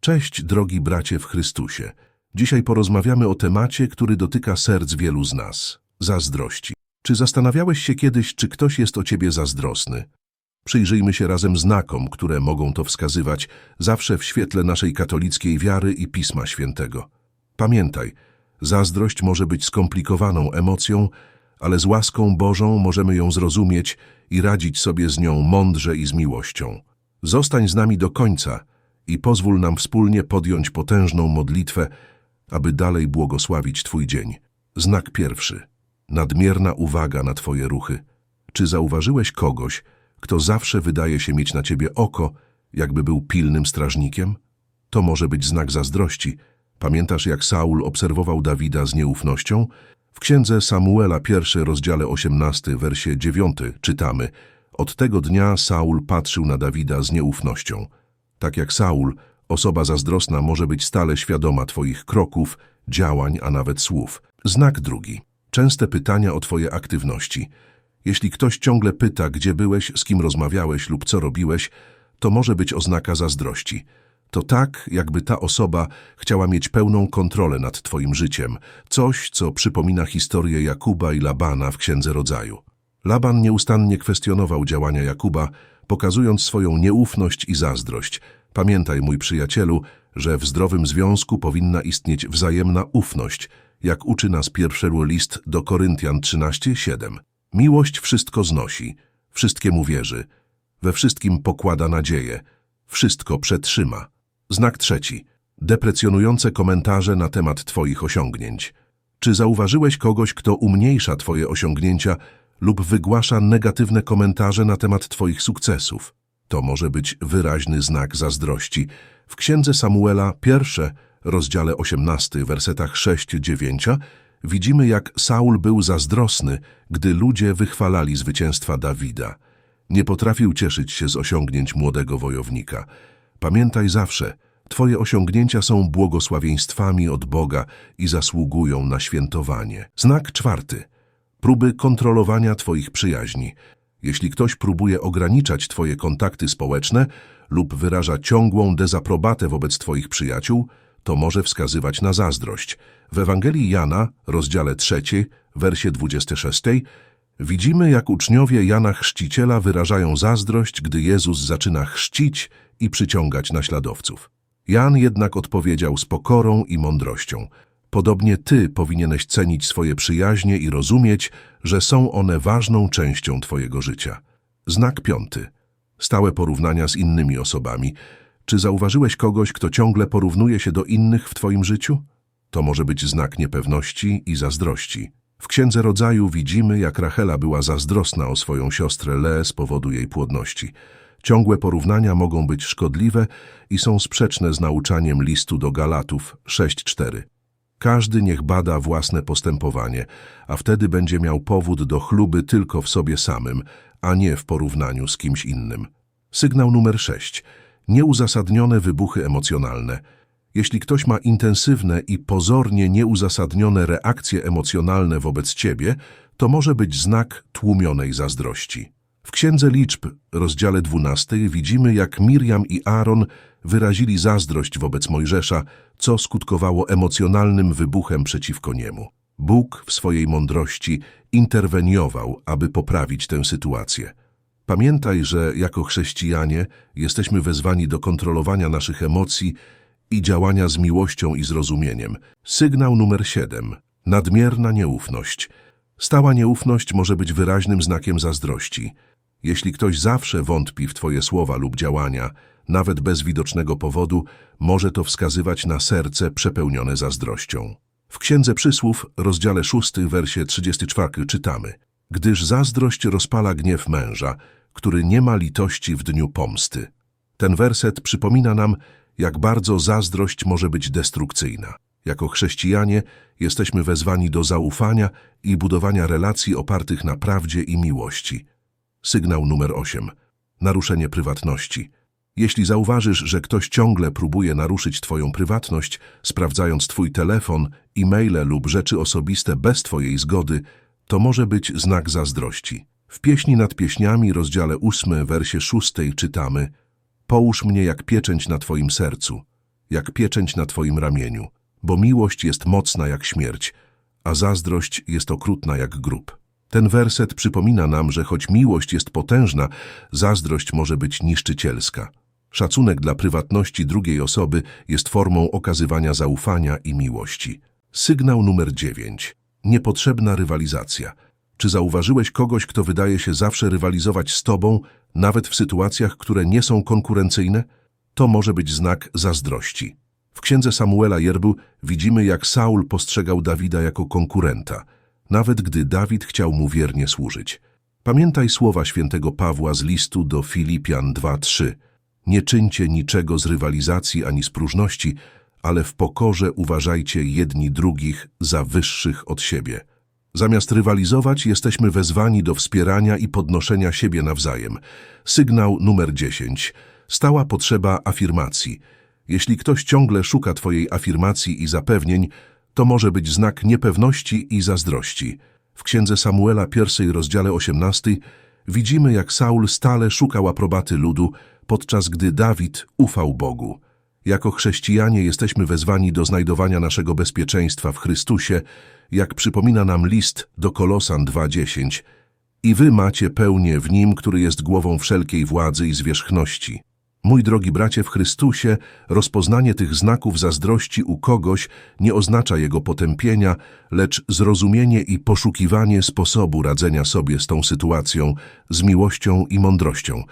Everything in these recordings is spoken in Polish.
Cześć, drogi bracie w Chrystusie. Dzisiaj porozmawiamy o temacie, który dotyka serc wielu z nas zazdrości. Czy zastanawiałeś się kiedyś, czy ktoś jest o ciebie zazdrosny? Przyjrzyjmy się razem znakom, które mogą to wskazywać, zawsze w świetle naszej katolickiej wiary i Pisma Świętego. Pamiętaj, zazdrość może być skomplikowaną emocją, ale z łaską Bożą możemy ją zrozumieć i radzić sobie z nią mądrze i z miłością. Zostań z nami do końca i pozwól nam wspólnie podjąć potężną modlitwę, aby dalej błogosławić Twój dzień. Znak pierwszy. Nadmierna uwaga na Twoje ruchy. Czy zauważyłeś kogoś, kto zawsze wydaje się mieć na Ciebie oko, jakby był pilnym strażnikiem? To może być znak zazdrości. Pamiętasz, jak Saul obserwował Dawida z nieufnością? W księdze Samuela, pierwszy rozdziale 18, wersie 9 czytamy Od tego dnia Saul patrzył na Dawida z nieufnością. Tak jak Saul, osoba zazdrosna może być stale świadoma Twoich kroków, działań, a nawet słów. Znak drugi. Częste pytania o Twoje aktywności. Jeśli ktoś ciągle pyta, gdzie byłeś, z kim rozmawiałeś lub co robiłeś, to może być oznaka zazdrości. To tak, jakby ta osoba chciała mieć pełną kontrolę nad Twoim życiem. Coś, co przypomina historię Jakuba i Labana w Księdze Rodzaju. Laban nieustannie kwestionował działania Jakuba, pokazując swoją nieufność i zazdrość. Pamiętaj, mój przyjacielu, że w zdrowym związku powinna istnieć wzajemna ufność, jak uczy nas pierwszy list do Koryntian 13:7. Miłość wszystko znosi, wszystkiemu wierzy, we wszystkim pokłada nadzieję, wszystko przetrzyma. Znak trzeci. Deprecjonujące komentarze na temat Twoich osiągnięć. Czy zauważyłeś kogoś, kto umniejsza Twoje osiągnięcia lub wygłasza negatywne komentarze na temat Twoich sukcesów? To może być wyraźny znak zazdrości. W Księdze Samuela, pierwsze, rozdziale 18, wersetach 6-9, widzimy, jak Saul był zazdrosny, gdy ludzie wychwalali zwycięstwa Dawida. Nie potrafił cieszyć się z osiągnięć młodego wojownika. Pamiętaj zawsze, Twoje osiągnięcia są błogosławieństwami od Boga i zasługują na świętowanie. Znak czwarty. Próby kontrolowania Twoich przyjaźni. Jeśli ktoś próbuje ograniczać Twoje kontakty społeczne lub wyraża ciągłą dezaprobatę wobec Twoich przyjaciół, to może wskazywać na zazdrość. W Ewangelii Jana, rozdziale 3, wersie 26, widzimy, jak uczniowie Jana Chrzciciela wyrażają zazdrość, gdy Jezus zaczyna chrzcić i przyciągać naśladowców. Jan jednak odpowiedział z pokorą i mądrością. Podobnie Ty powinieneś cenić swoje przyjaźnie i rozumieć, że są one ważną częścią Twojego życia. Znak piąty. Stałe porównania z innymi osobami. Czy zauważyłeś kogoś, kto ciągle porównuje się do innych w Twoim życiu? To może być znak niepewności i zazdrości. W Księdze Rodzaju widzimy, jak Rachela była zazdrosna o swoją siostrę Leę z powodu jej płodności. Ciągłe porównania mogą być szkodliwe i są sprzeczne z nauczaniem listu do Galatów 6.4. Każdy niech bada własne postępowanie, a wtedy będzie miał powód do chluby tylko w sobie samym, a nie w porównaniu z kimś innym. Sygnał numer 6. Nieuzasadnione wybuchy emocjonalne. Jeśli ktoś ma intensywne i pozornie nieuzasadnione reakcje emocjonalne wobec ciebie, to może być znak tłumionej zazdrości. W Księdze Liczb, rozdziale 12, widzimy, jak Miriam i Aaron wyrazili zazdrość wobec Mojżesza, co skutkowało emocjonalnym wybuchem przeciwko niemu. Bóg w swojej mądrości interweniował, aby poprawić tę sytuację. Pamiętaj, że jako chrześcijanie jesteśmy wezwani do kontrolowania naszych emocji i działania z miłością i zrozumieniem. Sygnał numer 7. Nadmierna nieufność. Stała nieufność może być wyraźnym znakiem zazdrości. Jeśli ktoś zawsze wątpi w Twoje słowa lub działania, nawet bez widocznego powodu, może to wskazywać na serce przepełnione zazdrością. W Księdze Przysłów, rozdziale 6, wersie 34 czytamy Gdyż zazdrość rozpala gniew męża, który nie ma litości w dniu pomsty. Ten werset przypomina nam, jak bardzo zazdrość może być destrukcyjna. Jako chrześcijanie jesteśmy wezwani do zaufania i budowania relacji opartych na prawdzie i miłości. Sygnał numer 8. Naruszenie prywatności. Jeśli zauważysz, że ktoś ciągle próbuje naruszyć Twoją prywatność, sprawdzając Twój telefon, e-maile lub rzeczy osobiste bez Twojej zgody, to może być znak zazdrości. W Pieśni nad Pieśniami, rozdziale 8, wersie 6 czytamy Połóż mnie jak pieczęć na Twoim sercu. jak pieczęć na twoim ramieniu, bo miłość jest mocna jak śmierć, a zazdrość jest okrutna jak grób. Ten werset przypomina nam, że choć miłość jest potężna, zazdrość może być niszczycielska. Szacunek dla prywatności drugiej osoby jest formą okazywania zaufania i miłości. Sygnał numer 9. Niepotrzebna rywalizacja. Czy zauważyłeś kogoś, kto wydaje się zawsze rywalizować z tobą, nawet w sytuacjach, które nie są konkurencyjne? To może być znak zazdrości. W księdze Samuela Jerbu widzimy, jak Saul postrzegał Dawida jako konkurenta, nawet gdy Dawid chciał mu wiernie służyć. Pamiętaj słowa świętego Pawła z listu do Filipian 2:3. Nie czyńcie niczego z rywalizacji ani z próżności, ale w pokorze uważajcie jedni drugich za wyższych od siebie. Zamiast rywalizować, jesteśmy wezwani do wspierania i podnoszenia siebie nawzajem. Sygnał numer 10. Stała potrzeba afirmacji. Jeśli ktoś ciągle szuka Twojej afirmacji i zapewnień, to może być znak niepewności i zazdrości. W księdze Samuela, pierwszej rozdziale 18, widzimy, jak Saul stale szukał aprobaty ludu, podczas gdy Dawid ufał Bogu. Jako chrześcijanie jesteśmy wezwani do znajdowania naszego bezpieczeństwa w Chrystusie, jak przypomina nam list do Kolosan 2.10. I wy macie pełnię w Nim, który jest głową wszelkiej władzy i zwierzchności. Mój drogi bracie w Chrystusie, rozpoznanie tych znaków zazdrości u kogoś nie oznacza jego potępienia, lecz zrozumienie i poszukiwanie sposobu radzenia sobie z tą sytuacją, z miłością i mądrością.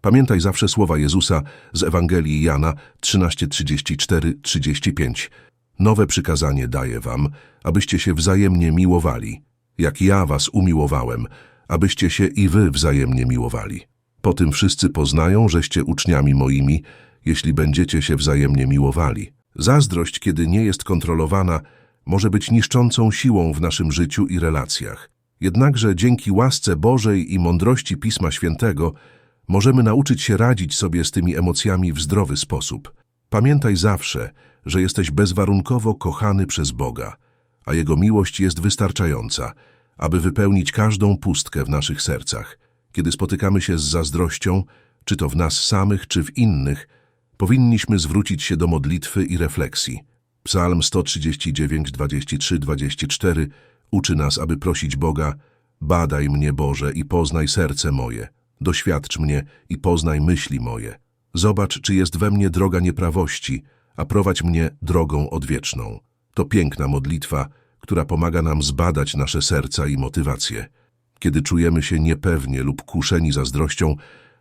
Pamiętaj zawsze słowa Jezusa z Ewangelii Jana 13:34-35. Nowe przykazanie daję wam, abyście się wzajemnie miłowali, jak ja was umiłowałem, abyście się i wy wzajemnie miłowali. Po tym wszyscy poznają, żeście uczniami moimi, jeśli będziecie się wzajemnie miłowali. Zazdrość, kiedy nie jest kontrolowana, może być niszczącą siłą w naszym życiu i relacjach. Jednakże dzięki łasce Bożej i mądrości Pisma Świętego możemy nauczyć się radzić sobie z tymi emocjami w zdrowy sposób. Pamiętaj zawsze, że jesteś bezwarunkowo kochany przez Boga, a Jego miłość jest wystarczająca, aby wypełnić każdą pustkę w naszych sercach. Kiedy spotykamy się z zazdrością, czy to w nas samych, czy w innych, powinniśmy zwrócić się do modlitwy i refleksji. Psalm 139, 23, 24 uczy nas, aby prosić Boga, badaj mnie Boże i poznaj serce moje, doświadcz mnie i poznaj myśli moje. Zobacz, czy jest we mnie droga nieprawości, a prowadź mnie drogą odwieczną. To piękna modlitwa, która pomaga nam zbadać nasze serca i motywacje. Kiedy czujemy się niepewnie lub kuszeni zazdrością,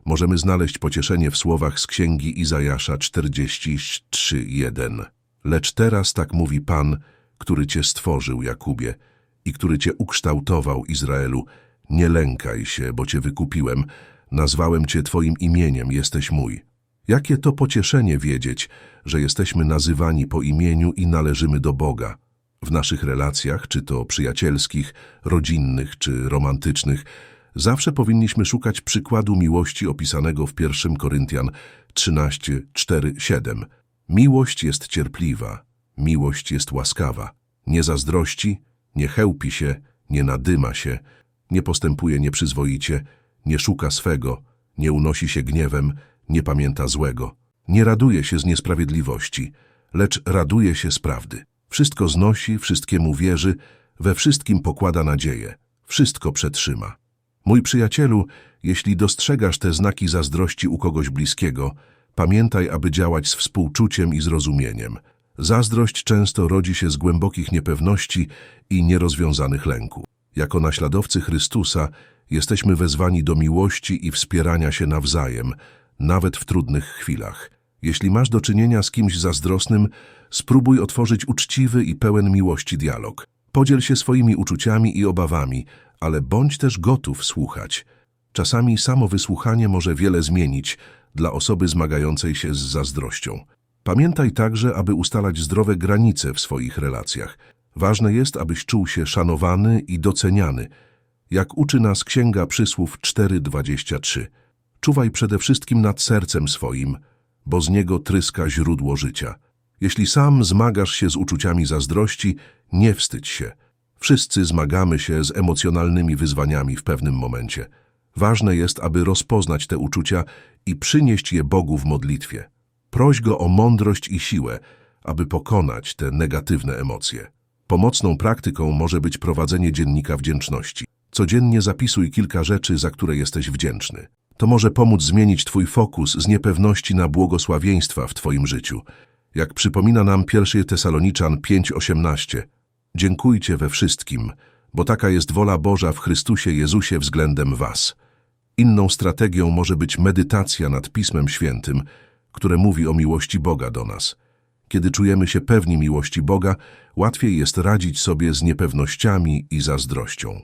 możemy znaleźć pocieszenie w słowach z księgi Izajasza 43:1. Lecz teraz tak mówi Pan, który cię stworzył, Jakubie, i który cię ukształtował, Izraelu. Nie lękaj się, bo cię wykupiłem, nazwałem cię twoim imieniem, jesteś mój. Jakie to pocieszenie wiedzieć, że jesteśmy nazywani po imieniu i należymy do Boga. W naszych relacjach, czy to przyjacielskich, rodzinnych, czy romantycznych, zawsze powinniśmy szukać przykładu miłości opisanego w 1 Koryntian 13, 4, 7. Miłość jest cierpliwa, miłość jest łaskawa, nie zazdrości, nie chełpi się, nie nadyma się, nie postępuje nieprzyzwoicie, nie szuka swego, nie unosi się gniewem, nie pamięta złego, nie raduje się z niesprawiedliwości, lecz raduje się z prawdy. Wszystko znosi, wszystkiemu wierzy, we wszystkim pokłada nadzieję, wszystko przetrzyma. Mój przyjacielu, jeśli dostrzegasz te znaki zazdrości u kogoś bliskiego, pamiętaj, aby działać z współczuciem i zrozumieniem. Zazdrość często rodzi się z głębokich niepewności i nierozwiązanych lęków. Jako naśladowcy Chrystusa jesteśmy wezwani do miłości i wspierania się nawzajem, nawet w trudnych chwilach. Jeśli masz do czynienia z kimś zazdrosnym, spróbuj otworzyć uczciwy i pełen miłości dialog. Podziel się swoimi uczuciami i obawami, ale bądź też gotów słuchać. Czasami samo wysłuchanie może wiele zmienić dla osoby zmagającej się z zazdrością. Pamiętaj także, aby ustalać zdrowe granice w swoich relacjach. Ważne jest, abyś czuł się szanowany i doceniany, jak uczy nas Księga Przysłów 4.23. Czuwaj przede wszystkim nad sercem swoim, bo z niego tryska źródło życia. Jeśli sam zmagasz się z uczuciami zazdrości, nie wstydź się. Wszyscy zmagamy się z emocjonalnymi wyzwaniami w pewnym momencie. Ważne jest, aby rozpoznać te uczucia i przynieść je Bogu w modlitwie. Proś go o mądrość i siłę, aby pokonać te negatywne emocje. Pomocną praktyką może być prowadzenie dziennika wdzięczności. Codziennie zapisuj kilka rzeczy, za które jesteś wdzięczny. To może pomóc zmienić Twój fokus z niepewności na błogosławieństwa w Twoim życiu. Jak przypomina nam 1 Tesaloniczan 5:18, dziękujcie we wszystkim, bo taka jest wola Boża w Chrystusie Jezusie względem Was. Inną strategią może być medytacja nad Pismem Świętym, które mówi o miłości Boga do nas. Kiedy czujemy się pewni miłości Boga, łatwiej jest radzić sobie z niepewnościami i zazdrością.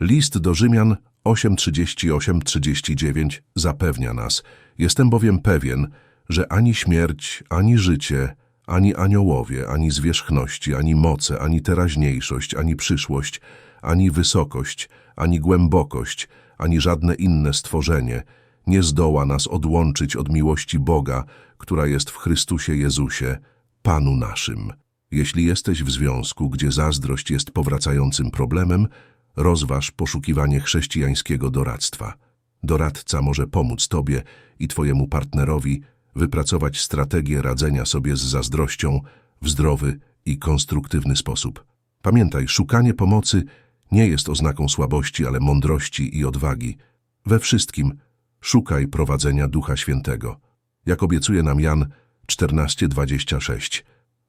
List do Rzymian 8:38-39 zapewnia nas: Jestem bowiem pewien, że ani śmierć, ani życie, ani aniołowie, ani zwierzchności, ani moce, ani teraźniejszość, ani przyszłość, ani wysokość, ani głębokość, ani żadne inne stworzenie nie zdoła nas odłączyć od miłości Boga, która jest w Chrystusie Jezusie, Panu naszym. Jeśli jesteś w związku, gdzie zazdrość jest powracającym problemem, rozważ poszukiwanie chrześcijańskiego doradztwa. Doradca może pomóc Tobie i Twojemu partnerowi wypracować strategię radzenia sobie z zazdrością w zdrowy i konstruktywny sposób. Pamiętaj, szukanie pomocy nie jest oznaką słabości, ale mądrości i odwagi. We wszystkim szukaj prowadzenia Ducha Świętego. Jak obiecuje nam Jan 14:26.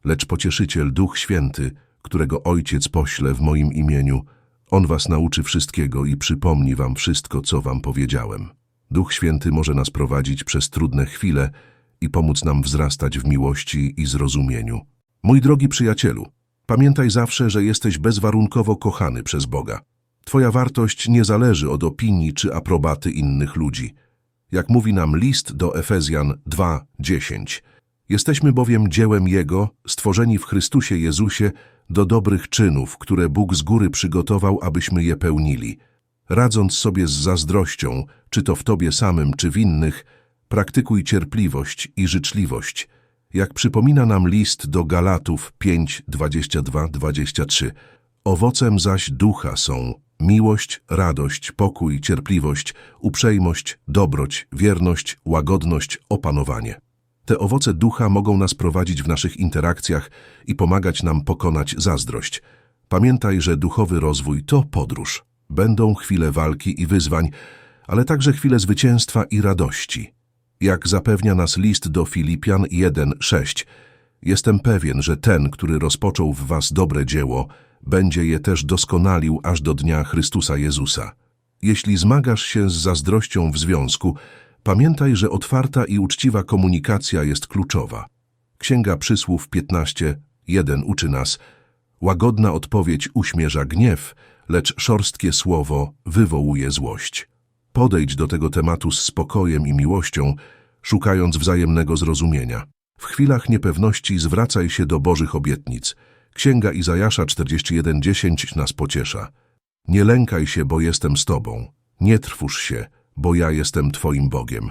Lecz pocieszyciel Duch Święty, którego Ojciec pośle w moim imieniu, On was nauczy wszystkiego i przypomni wam wszystko, co wam powiedziałem. Duch Święty może nas prowadzić przez trudne chwile i pomóc nam wzrastać w miłości i zrozumieniu. Mój drogi przyjacielu, pamiętaj zawsze, że jesteś bezwarunkowo kochany przez Boga. Twoja wartość nie zależy od opinii czy aprobaty innych ludzi. Jak mówi nam list do Efezjan 2:10. Jesteśmy bowiem dziełem Jego, stworzeni w Chrystusie Jezusie, do dobrych czynów, które Bóg z góry przygotował, abyśmy je pełnili. Radząc sobie z zazdrością, czy to w Tobie samym, czy w innych, praktykuj cierpliwość i życzliwość. Jak przypomina nam list do Galatów 5, 22, 23. Owocem zaś ducha są miłość, radość, pokój, cierpliwość, uprzejmość, dobroć, wierność, łagodność, opanowanie. Te owoce ducha mogą nas prowadzić w naszych interakcjach i pomagać nam pokonać zazdrość. Pamiętaj, że duchowy rozwój to podróż. Będą chwile walki i wyzwań, ale także chwile zwycięstwa i radości. Jak zapewnia nas list do Filipian 1:6, jestem pewien, że ten, który rozpoczął w was dobre dzieło, będzie je też doskonalił aż do dnia Chrystusa Jezusa. Jeśli zmagasz się z zazdrością w związku, Pamiętaj, że otwarta i uczciwa komunikacja jest kluczowa. Księga Przysłów 15:1 uczy nas: Łagodna odpowiedź uśmierza gniew, lecz szorstkie słowo wywołuje złość. Podejdź do tego tematu z spokojem i miłością, szukając wzajemnego zrozumienia. W chwilach niepewności zwracaj się do Bożych obietnic. Księga Izajasza 41:10 nas pociesza. Nie lękaj się, bo jestem z Tobą. Nie trwóż się, bo ja jestem Twoim Bogiem.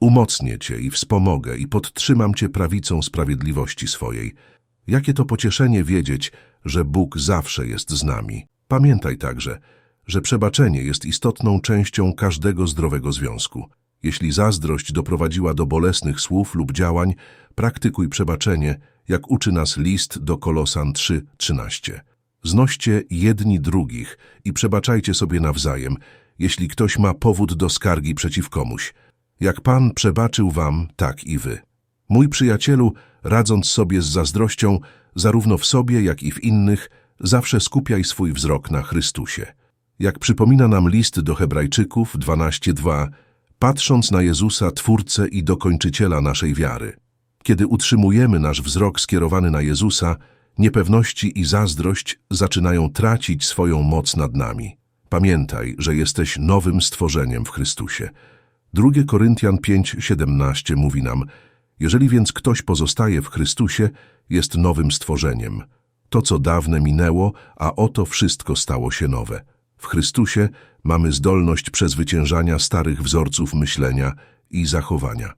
Umocnię Cię i wspomogę i podtrzymam Cię prawicą sprawiedliwości swojej. Jakie to pocieszenie wiedzieć, że Bóg zawsze jest z nami. Pamiętaj także, że przebaczenie jest istotną częścią każdego zdrowego związku. Jeśli zazdrość doprowadziła do bolesnych słów lub działań, praktykuj przebaczenie, jak uczy nas list do Kolosan 3:13. Znoście jedni drugich i przebaczajcie sobie nawzajem, jeśli ktoś ma powód do skargi przeciw komuś. Jak Pan przebaczył wam, tak i wy. Mój przyjacielu, radząc sobie z zazdrością, zarówno w sobie, jak i w innych, zawsze skupiaj swój wzrok na Chrystusie. Jak przypomina nam list do Hebrajczyków 12:2, patrząc na Jezusa, Twórcę i Dokończyciela naszej wiary. Kiedy utrzymujemy nasz wzrok skierowany na Jezusa, niepewności i zazdrość zaczynają tracić swoją moc nad nami. Pamiętaj, że jesteś nowym stworzeniem w Chrystusie. 2 Koryntian 5:17 mówi nam: Jeżeli więc ktoś pozostaje w Chrystusie, jest nowym stworzeniem. To, co dawne minęło, a oto wszystko stało się nowe. W Chrystusie mamy zdolność przezwyciężania starych wzorców myślenia i zachowania.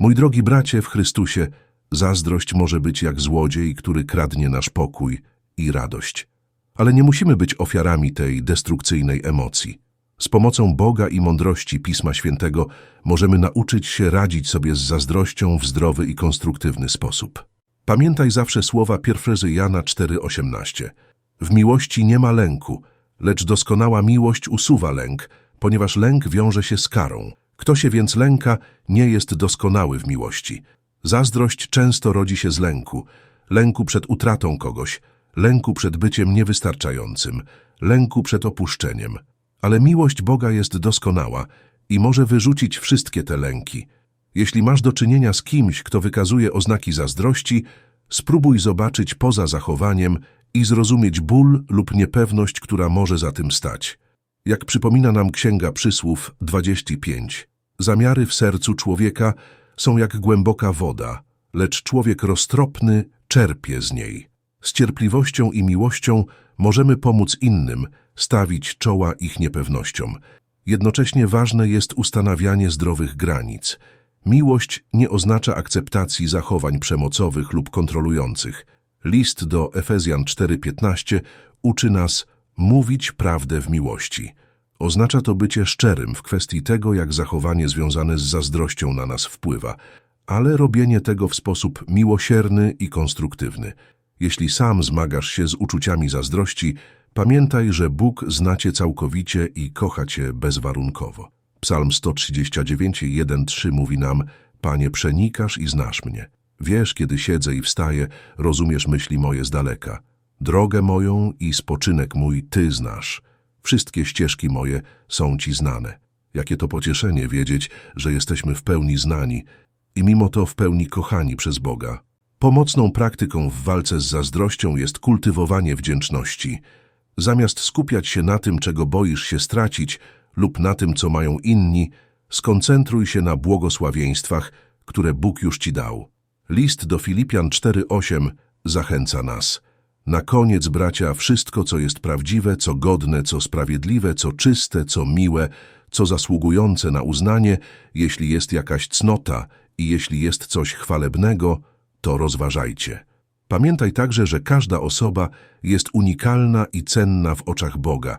Mój drogi bracie w Chrystusie, zazdrość może być jak złodziej, który kradnie nasz pokój i radość. Ale nie musimy być ofiarami tej destrukcyjnej emocji. Z pomocą Boga i mądrości Pisma Świętego możemy nauczyć się radzić sobie z zazdrością w zdrowy i konstruktywny sposób. Pamiętaj zawsze słowa pierwszy Jana 4,18. W miłości nie ma lęku, lecz doskonała miłość usuwa lęk, ponieważ lęk wiąże się z karą. Kto się więc lęka, nie jest doskonały w miłości. Zazdrość często rodzi się z lęku, lęku przed utratą kogoś, lęku przed byciem niewystarczającym, lęku przed opuszczeniem. Ale miłość Boga jest doskonała i może wyrzucić wszystkie te lęki. Jeśli masz do czynienia z kimś, kto wykazuje oznaki zazdrości, spróbuj zobaczyć poza zachowaniem i zrozumieć ból lub niepewność, która może za tym stać. Jak przypomina nam Księga Przysłów 25, zamiary w sercu człowieka są jak głęboka woda, lecz człowiek roztropny czerpie z niej. Z cierpliwością i miłością możemy pomóc innym, stawić czoła ich niepewnościom. Jednocześnie ważne jest ustanawianie zdrowych granic. Miłość nie oznacza akceptacji zachowań przemocowych lub kontrolujących. List do Efezjan 4:15 uczy nas mówić prawdę w miłości. Oznacza to bycie szczerym w kwestii tego, jak zachowanie związane z zazdrością na nas wpływa, ale robienie tego w sposób miłosierny i konstruktywny. Jeśli sam zmagasz się z uczuciami zazdrości, pamiętaj, że Bóg zna cię całkowicie i kocha cię bezwarunkowo. Psalm 139, 1-3 mówi nam, Panie, przenikasz i znasz mnie. Wiesz, kiedy siedzę i wstaję, rozumiesz myśli moje z daleka. Drogę moją i spoczynek mój Ty znasz. Wszystkie ścieżki moje są Ci znane. Jakie to pocieszenie wiedzieć, że jesteśmy w pełni znani i mimo to w pełni kochani przez Boga. Pomocną praktyką w walce z zazdrością jest kultywowanie wdzięczności. Zamiast skupiać się na tym, czego boisz się stracić lub na tym, co mają inni, skoncentruj się na błogosławieństwach, które Bóg już Ci dał. List do Filipian 4:8 zachęca nas. Na koniec, bracia, wszystko, co jest prawdziwe, co godne, co sprawiedliwe, co czyste, co miłe, co zasługujące na uznanie, jeśli jest jakaś cnota i jeśli jest coś chwalebnego, to rozważajcie. Pamiętaj także, że każda osoba jest unikalna i cenna w oczach Boga.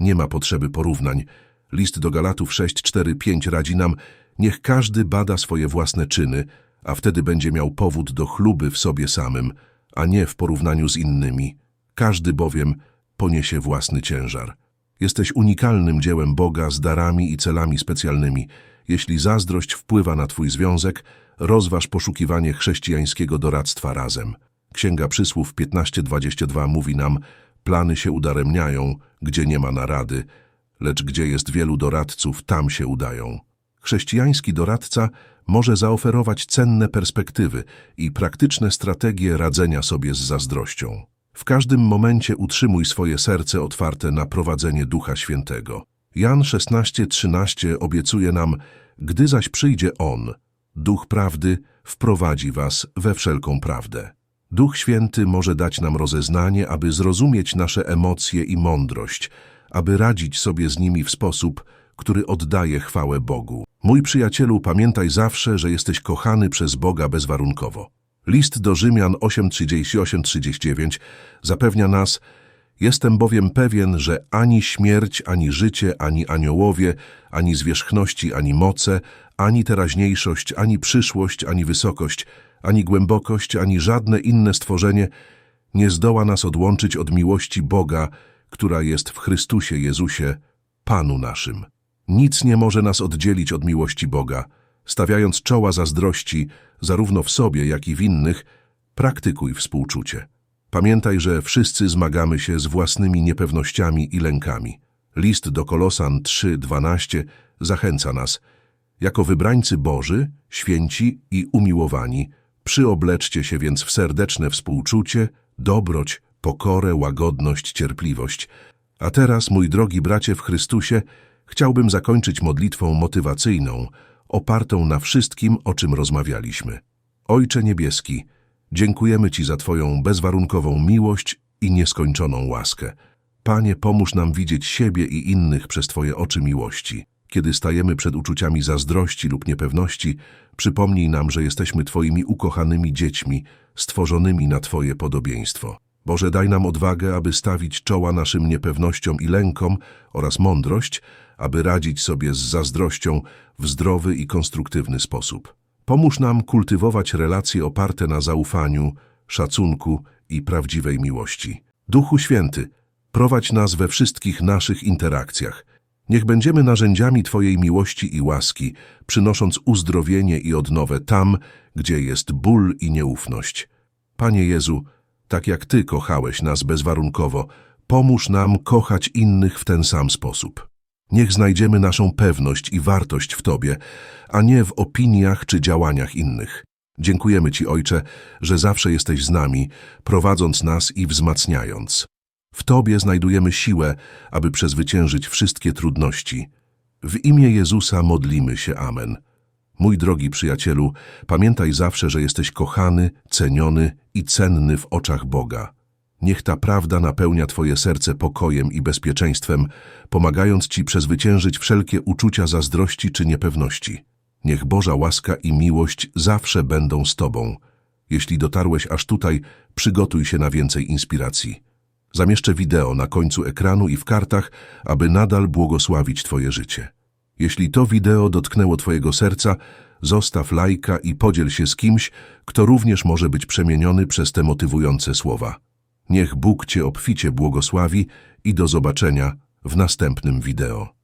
Nie ma potrzeby porównań. List do Galatów 6, 4, 5 radzi nam, niech każdy bada swoje własne czyny, a wtedy będzie miał powód do chluby w sobie samym, a nie w porównaniu z innymi. Każdy bowiem poniesie własny ciężar. Jesteś unikalnym dziełem Boga z darami i celami specjalnymi. Jeśli zazdrość wpływa na Twój związek, rozważ poszukiwanie chrześcijańskiego doradztwa razem. Księga Przysłów 15:22 mówi nam, plany się udaremniają, gdzie nie ma narady, lecz gdzie jest wielu doradców, tam się udają. Chrześcijański doradca może zaoferować cenne perspektywy i praktyczne strategie radzenia sobie z zazdrością. W każdym momencie utrzymuj swoje serce otwarte na prowadzenie Ducha Świętego. Jan 16:13 obiecuje nam, gdy zaś przyjdzie On, Duch Prawdy, wprowadzi was we wszelką prawdę. Duch Święty może dać nam rozeznanie, aby zrozumieć nasze emocje i mądrość, aby radzić sobie z nimi w sposób, który oddaje chwałę Bogu. Mój przyjacielu, pamiętaj zawsze, że jesteś kochany przez Boga bezwarunkowo. List do Rzymian 8:38-39 zapewnia nas, Jestem bowiem pewien, że ani śmierć, ani życie, ani aniołowie, ani zwierzchności, ani moce, ani teraźniejszość, ani przyszłość, ani wysokość, ani głębokość, ani żadne inne stworzenie nie zdoła nas odłączyć od miłości Boga, która jest w Chrystusie Jezusie, Panu naszym. Nic nie może nas oddzielić od miłości Boga. Stawiając czoła zazdrości, zarówno w sobie, jak i w innych, praktykuj współczucie. Pamiętaj, że wszyscy zmagamy się z własnymi niepewnościami i lękami. List do Kolosan 3:12 zachęca nas. Jako wybrańcy Boży, święci i umiłowani, przyobleczcie się więc w serdeczne współczucie, dobroć, pokorę, łagodność, cierpliwość. A teraz, mój drogi bracie w Chrystusie, chciałbym zakończyć modlitwą motywacyjną, opartą na wszystkim, o czym rozmawialiśmy. Ojcze Niebieski, dziękujemy Ci za Twoją bezwarunkową miłość i nieskończoną łaskę. Panie, pomóż nam widzieć siebie i innych przez Twoje oczy miłości. Kiedy stajemy przed uczuciami zazdrości lub niepewności, przypomnij nam, że jesteśmy Twoimi ukochanymi dziećmi, stworzonymi na Twoje podobieństwo. Boże, daj nam odwagę, aby stawić czoła naszym niepewnościom i lękom oraz mądrość, aby radzić sobie z zazdrością w zdrowy i konstruktywny sposób. Pomóż nam kultywować relacje oparte na zaufaniu, szacunku i prawdziwej miłości. Duchu Święty, prowadź nas we wszystkich naszych interakcjach. Niech będziemy narzędziami Twojej miłości i łaski, przynosząc uzdrowienie i odnowę tam, gdzie jest ból i nieufność. Panie Jezu, tak jak Ty kochałeś nas bezwarunkowo, pomóż nam kochać innych w ten sam sposób. Niech znajdziemy naszą pewność i wartość w Tobie, a nie w opiniach czy działaniach innych. Dziękujemy Ci, Ojcze, że zawsze jesteś z nami, prowadząc nas i wzmacniając. W Tobie znajdujemy siłę, aby przezwyciężyć wszystkie trudności. W imię Jezusa modlimy się. Amen. Mój drogi przyjacielu, pamiętaj zawsze, że jesteś kochany, ceniony i cenny w oczach Boga. Niech ta prawda napełnia Twoje serce pokojem i bezpieczeństwem, pomagając Ci przezwyciężyć wszelkie uczucia zazdrości czy niepewności. Niech Boża łaska i miłość zawsze będą z Tobą. Jeśli dotarłeś aż tutaj, przygotuj się na więcej inspiracji. Zamieszczę wideo na końcu ekranu i w kartach, aby nadal błogosławić Twoje życie. Jeśli to wideo dotknęło Twojego serca, zostaw lajka i podziel się z kimś, kto również może być przemieniony przez te motywujące słowa. Niech Bóg Cię obficie błogosławi i do zobaczenia w następnym wideo.